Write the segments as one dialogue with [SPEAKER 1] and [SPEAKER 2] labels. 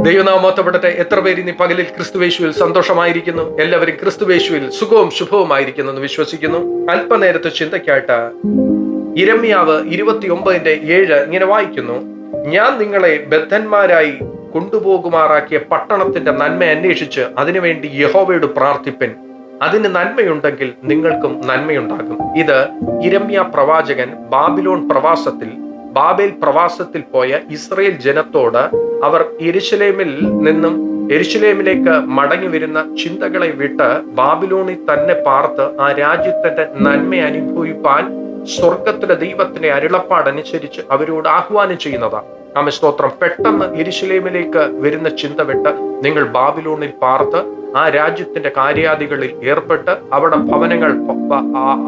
[SPEAKER 1] ദൈവനാമോത്തപ്പെടട്ടെ. എത്ര പേര് ഇനി പകലിൽ ക്രിസ്തുവേശുവിൽ സന്തോഷമായിരിക്കുന്നു? എല്ലാവരും ക്രിസ്തുവേശുവിൽ സുഖവും ശുഭവുമായിരിക്കുന്നു എന്ന് വിശ്വസിക്കുന്നു. അല്പനേരത്തെ ചിന്തയ്ക്കായിട്ട് ഇരമ്യാവ് ഇരുപത്തി ഒമ്പതിന്റെ ഏഴ് ഇങ്ങനെ വായിക്കുന്നു. ഞാൻ നിങ്ങളെ ബദ്ധന്മാരായി കൊണ്ടുപോകുമാറാക്കിയ പട്ടണത്തിന്റെ നന്മ അന്വേഷിച്ച് അതിനുവേണ്ടി യഹോവയോട് പ്രാർത്ഥിപ്പൻ. അതിന് നന്മയുണ്ടെങ്കിൽ നിങ്ങൾക്കും നന്മയുണ്ടാകും. ഇത് ഇരമ്യ പ്രവാചകൻ ബാബിലോൺ പ്രവാസത്തിൽ ബാബേൽ പ്രവാസത്തിൽ പോയ ഇസ്രയേൽ ജനത്തോട് അവർ എരുശലേമിൽ നിന്നും എരുശലേമിലേക്ക് മടങ്ങി വരുന്ന ചിന്തകളെ വിട്ട് ബാബിലോണിൽ തന്നെ പാർത്ത് ആ രാജ്യത്തിന്റെ നന്മ അനുഭവിപ്പാൻ സ്വർഗത്തിലെ ദൈവത്തിന്റെ അരുളപ്പാടനുസരിച്ച് അവരോട് ആഹ്വാനം ചെയ്യുന്നതാണ് ആമ സ്തോത്രം. പെട്ടെന്ന് എരുശലേമിലേക്ക് വരുന്ന ചിന്ത വിട്ട് നിങ്ങൾ ബാബിലോണിൽ പാർത്ത് ആ രാജ്യത്തിന്റെ കാര്യാദികളിൽ ഏർപ്പെട്ട് അവിടെ ഭവനങ്ങൾ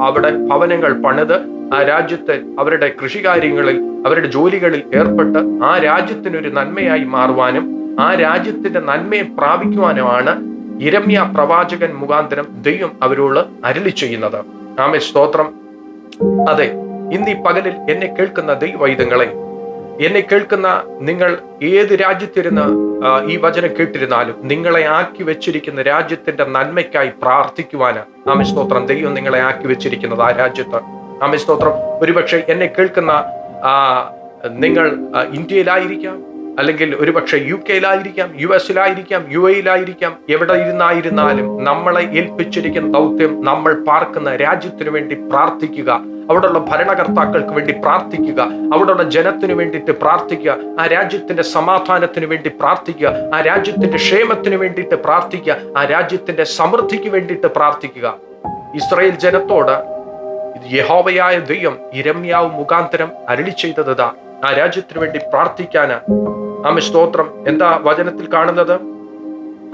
[SPEAKER 1] അവിടെ ഭവനങ്ങൾ പണിത് ആ രാജ്യത്തെ അവരുടെ കൃഷികാര്യങ്ങളിൽ അവരുടെ ജോലികളിൽ ഏർപ്പെട്ട് ആ രാജ്യത്തിനൊരു നന്മയായി മാറുവാനും ആ രാജ്യത്തിന്റെ നന്മയെ പ്രാപിക്കുവാനുമാണ് ഇരമ്യ പ്രവാചകൻ മുഖാന്തരം ദൈവം അവരോട് അരളി ചെയ്യുന്നത്. ആമേ സ്തോത്രം. അതെ ഇന്ന് പകലിൽ എന്നെ കേൾക്കുന്ന ദൈവവൈദങ്ങളെ എന്നെ കേൾക്കുന്ന നിങ്ങൾ ഏത് രാജ്യത്തിരുന്ന് ഈ വചനം കേട്ടിരുന്നാലും നിങ്ങളെ ആക്കി വെച്ചിരിക്കുന്ന രാജ്യത്തിന്റെ നന്മയ്ക്കായി പ്രാർത്ഥിക്കുവാന് ആമേ സ്തോത്രം. ദൈവം നിങ്ങളെ ആക്കി വെച്ചിരിക്കുന്നത് ആ രാജ്യത്ത്. ആമേ സ്തോത്രം. ഒരുപക്ഷെ എന്നെ കേൾക്കുന്ന നിങ്ങൾ ഇന്ത്യയിലായിരിക്കാം അല്ലെങ്കിൽ ഒരുപക്ഷെ യു കെയിലായിരിക്കാം യു എസിലായിരിക്കാം യു എയിലായിരിക്കാം എവിടെ ഇരുന്നായിരുന്നാലും നമ്മളെ ഏൽപ്പിച്ചിരിക്കുന്ന ദൗത്യം നമ്മൾ പാർക്കുന്ന രാജ്യത്തിനു വേണ്ടി പ്രാർത്ഥിക്കുക. അവിടെയുള്ള ഭരണകർത്താക്കൾക്ക് വേണ്ടി പ്രാർത്ഥിക്കുക. അവിടെയുള്ള ജനത്തിന് വേണ്ടിയിട്ട് പ്രാർത്ഥിക്കുക. ആ രാജ്യത്തിന്റെ സമാധാനത്തിന് വേണ്ടി പ്രാർത്ഥിക്കുക. ആ രാജ്യത്തിന്റെ ക്ഷേമത്തിന് വേണ്ടിയിട്ട് പ്രാർത്ഥിക്കുക. ആ രാജ്യത്തിന്റെ സമൃദ്ധിക്ക് വേണ്ടിയിട്ട് പ്രാർത്ഥിക്കുക. ഇസ്രയേൽ ജനത്തോട് യഹോവയായ ദൈവം ഇരമ്യാവ് മുഖാന്തരം അരളി ചെയ്തതാ ആ രാജ്യത്തിന് വേണ്ടി പ്രാർത്ഥിക്കാന് ആമ സ്തോത്രം. എന്താ വചനത്തിൽ കാണുന്നത്?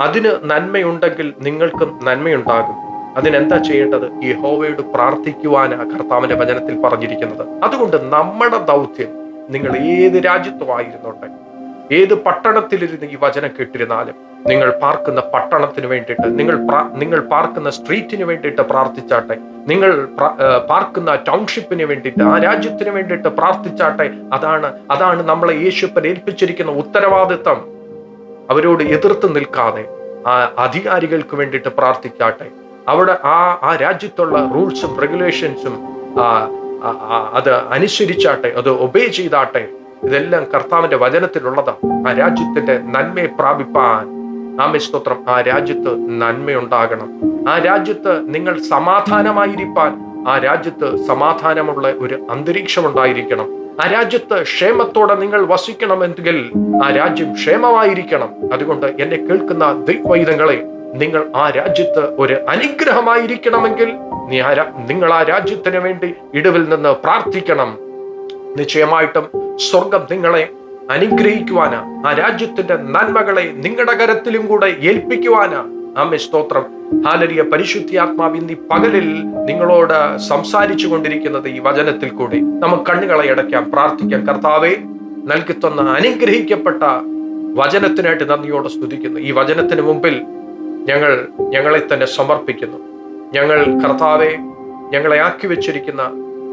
[SPEAKER 1] അതിന് നന്മയുണ്ടെങ്കിൽ നിങ്ങൾക്കും നന്മയുണ്ടാകും. അതിനെന്താ ചെയ്യേണ്ടത്? യഹോവയോട് പ്രാർത്ഥിക്കുവാനാ കർത്താവിന്റെ വചനത്തിൽ പറഞ്ഞിരിക്കുന്നത്. അതുകൊണ്ട് നമ്മുടെ ദൗത്യം നിങ്ങൾ ഏത് രാജ്യത്തുമായിരുന്നോട്ടെ ഏത് പട്ടണത്തിലിരുന്ന് ഈ വചനം കേട്ടിരുന്നാലും നിങ്ങൾ പാർക്കുന്ന പട്ടണത്തിന് വേണ്ടിയിട്ട് നിങ്ങൾ നിങ്ങൾ പാർക്കുന്ന സ്ട്രീറ്റിന് വേണ്ടിയിട്ട് പ്രാർത്ഥിച്ചാട്ടെ നിങ്ങൾ പാർക്കുന്ന ടൗൺഷിപ്പിന് വേണ്ടിയിട്ട് ആ രാജ്യത്തിന് വേണ്ടിയിട്ട് പ്രാർത്ഥിച്ചാട്ടെ അതാണ് അതാണ് നമ്മളെ യേശുപ്പൻ ഏൽപ്പിച്ചിരിക്കുന്ന ഉത്തരവാദിത്തം. അവരോട് എതിർത്ത് നിൽക്കാതെ ആ അധികാരികൾക്ക് വേണ്ടിയിട്ട് പ്രാർത്ഥിക്കാട്ടെ. അവിടെ ആ ആ രാജ്യത്തുള്ള റൂൾസും റെഗുലേഷൻസും അത് അനുസരിച്ചാട്ടെ അത് ഒബേ ചെയ്താട്ടെ ഇതെല്ലാം കർത്താവിന്റെ വചനത്തിലുള്ളതാണ് ആ രാജ്യത്തിന്റെ നന്മയെ പ്രാപിപ്പാൻ ആമേ സ്തോത്രം ആ രാജ്യത്ത് നന്മയുണ്ടാകണം. ആ രാജ്യത്ത് നിങ്ങൾ സമാധാനമായിരിക്കാൻ ആ രാജ്യത്ത് സമാധാനമുള്ള ഒരു അന്തരീക്ഷം ഉണ്ടായിരിക്കണം ആ രാജ്യത്ത് ക്ഷേമത്തോടെ നിങ്ങൾ വസിക്കണമെങ്കിൽ ആ രാജ്യം ക്ഷേമമായിരിക്കണം. അതുകൊണ്ട് എന്നെ കേൾക്കുന്ന ദൈവൈതങ്ങളെ നിങ്ങൾ ആ രാജ്യത്ത് ഒരു അനുഗ്രഹമായിരിക്കണമെങ്കിൽ നീ ആ നിങ്ങൾ ആ രാജ്യത്തിന് വേണ്ടി ഇടവിൽ നിന്ന് പ്രാർത്ഥിക്കണം. നിശ്ചയമായിട്ടും സ്വർഗം നിങ്ങളെ അനുഗ്രഹിക്കുവാനാ ആ രാജ്യത്തിന്റെ നന്മകളെ നിങ്ങളുടെ കരത്തിലും കൂടെ ഏൽപ്പിക്കുവാനാ അമ്മ സ്തോത്രം. ഹാലരിയ പരിശുദ്ധിയാത്മാവ് ഇന്ന് പകലിൽ നിങ്ങളോട് സംസാരിച്ചു കൊണ്ടിരിക്കുന്നത് ഈ വചനത്തിൽ കൂടി. നമുക്ക് കണ്ണുകളെ അടയ്ക്കാം പ്രാർത്ഥിക്കാം. കർത്താവെ നൽകിത്തന്ന അനുഗ്രഹിക്കപ്പെട്ട വചനത്തിനായിട്ട് നന്ദിയോടെ സ്തുതിക്കുന്നു. ഈ വചനത്തിന് മുമ്പിൽ ഞങ്ങൾ ഞങ്ങളെ തന്നെ സമർപ്പിക്കുന്നു. ഞങ്ങൾ കർത്താവെ ഞങ്ങളെ ആക്കി വെച്ചിരിക്കുന്ന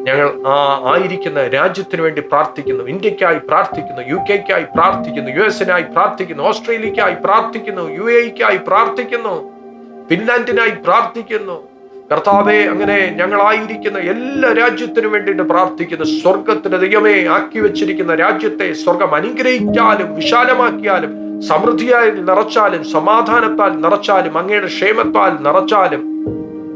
[SPEAKER 1] ഞങ്ങൾ ആ ആയിരിക്കുന്ന രാജ്യത്തിന് വേണ്ടി പ്രാർത്ഥിക്കുന്നു. ഇന്ത്യക്കായി പ്രാർത്ഥിക്കുന്നു യു കെക്കായി പ്രാർത്ഥിക്കുന്നു യു എസിനായി പ്രാർത്ഥിക്കുന്നു ഓസ്ട്രേലിയക്കായി പ്രാർത്ഥിക്കുന്നു യു എക്കായി പ്രാർത്ഥിക്കുന്നു ഫിൻലാൻഡിനായി പ്രാർത്ഥിക്കുന്നു. കർത്താവെ അങ്ങനെ ഞങ്ങളായിരിക്കുന്ന എല്ലാ രാജ്യത്തിനും വേണ്ടിയിട്ട് പ്രാർത്ഥിക്കുന്നു. സ്വർഗത്തിന്റെ ദൈവമേ ആക്കി വെച്ചിരിക്കുന്ന രാജ്യത്തെ സ്വർഗം അനുഗ്രഹിച്ചാലും വിശാലമാക്കിയാലും സമൃദ്ധിയായി നിറച്ചാലും സമാധാനത്താൽ നിറച്ചാലും അങ്ങയുടെ ക്ഷേമത്താൽ നിറച്ചാലും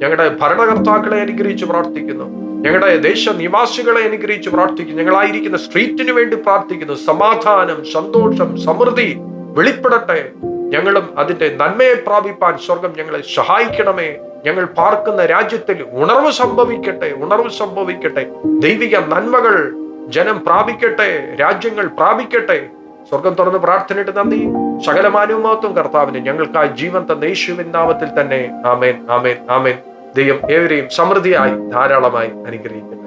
[SPEAKER 1] ഞങ്ങളുടെ ഭരണകർത്താക്കളെ അനുഗ്രഹിച്ച് പ്രാർത്ഥിക്കുന്നു. ഞങ്ങളുടെ ദേശ നിവാസികളെ അനുഗ്രഹിച്ച് പ്രാർത്ഥിക്കുന്നു. ഞങ്ങളായിരിക്കുന്ന സ്ട്രീറ്റിന് വേണ്ടി പ്രാർത്ഥിക്കുന്നു. സമാധാനം സന്തോഷം സമൃദ്ധി വെളിപ്പെടട്ടെ. ഞങ്ങളും അതിന്റെ നന്മയെ പ്രാപിപ്പാൻ സ്വർഗം ഞങ്ങളെ സഹായിക്കണമേ. ഞങ്ങൾ പാർക്കുന്ന രാജ്യത്തിൽ ഉണർവ് സംഭവിക്കട്ടെ ഉണർവ് സംഭവിക്കട്ടെ. ദൈവിക നന്മകൾ ജനം പ്രാപിക്കട്ടെ രാജ്യങ്ങൾ പ്രാപിക്കട്ടെ. സ്വർഗം തുറന്ന് പ്രാർത്ഥനയിട്ട് നന്ദി. സകലമാനുമത്വം കർത്താവിന് ഞങ്ങൾക്കായി ജീവൻ തന്ന യേശുവിൻ നാമത്തിൽ തന്നെ ആമേൻ ആമേൻ ആമേൻ. ദൈവം ഏവരെയും സമൃദ്ധിയായി ധാരാളമായി അനുഗ്രഹിക്കട്ടെ.